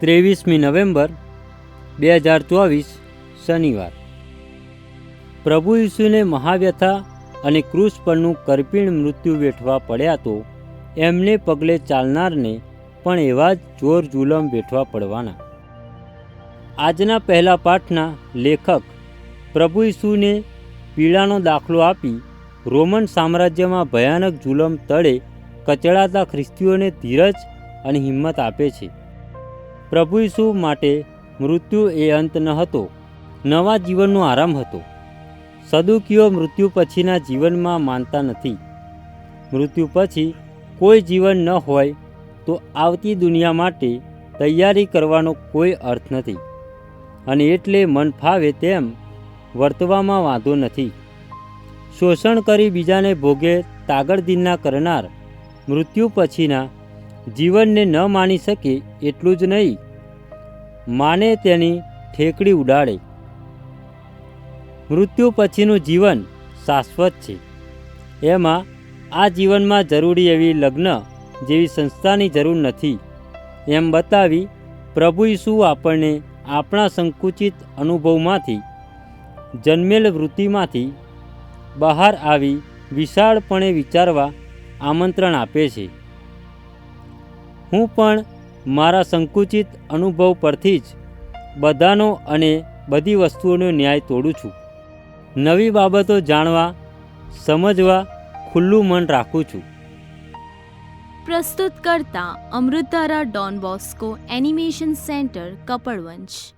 ત્રેવીસમી November, બે હજાર ચોવીસ, શનિવાર. પ્રભુ ઈસુને મહાવ્યથા અને ક્રૂસ પરનું કરપીણ મૃત્યુ વેઠવા પડ્યા તો એમને પગલે ચાલનારને પણ એવા જ જોર જુલમ વેઠવા પડવાના. આજના પહેલા પાઠના લેખક પ્રભુ ઈસુને પીડાનો દાખલો આપી રોમન સામ્રાજ્યમાં ભયાનક જુલમ તળે કચડાતા ખ્રિસ્તીઓને ધીરજ અને હિંમત આપે છે. પ્રભુ ઈસુ માટે મૃત્યુ એ અંત ન હતો. નવા જીવનનો આરામ હતો. સદુકીઓ મૃત્યુ પછીના જીવનમાં માનતા નથી. મૃત્યુ પછી કોઈ જીવન ન હોય તો આવતી દુનિયા માટે તૈયારી કરવાનો કોઈ અર્થ નથી. અને એટલે મન ફાવે તેમ વર્તવામાં વાંધો નથી. શોષણ કરી બીજાને ભોગે તાગડદિનના કરનાર મૃત્યુ પછીના જીવનને ન માની શકે એટલું જ નહીં. માને તેની ઠેકડી ઉડાડે. મૃત્યુ પછીનું જીવન શાશ્વત છે. એમાં આ જીવનમાં જરૂરી એવી લગ્ન જેવી સંસ્થાની જરૂર નથી. એમ બતાવી પ્રભુ ઈસુ આપણને આપણા સંકુચિત અનુભવમાંથી, જન્મેલ વૃત્તિમાંથી બહાર આવી વિશાળપણે વિચારવા આમંત્રણ આપે છે. હું પણ મારા સંકુચિત અનુભવ પરથી જ બધાનો અને બધી વસ્તુઓનો ન્યાય તોડું છું. નવી બાબતો જાણવા, સમજવા, ખુલ્લું મન રાખું છું. પ્રસ્તુત કરતા અમૃતારા Don Bosco animation centre, Kapadvanj.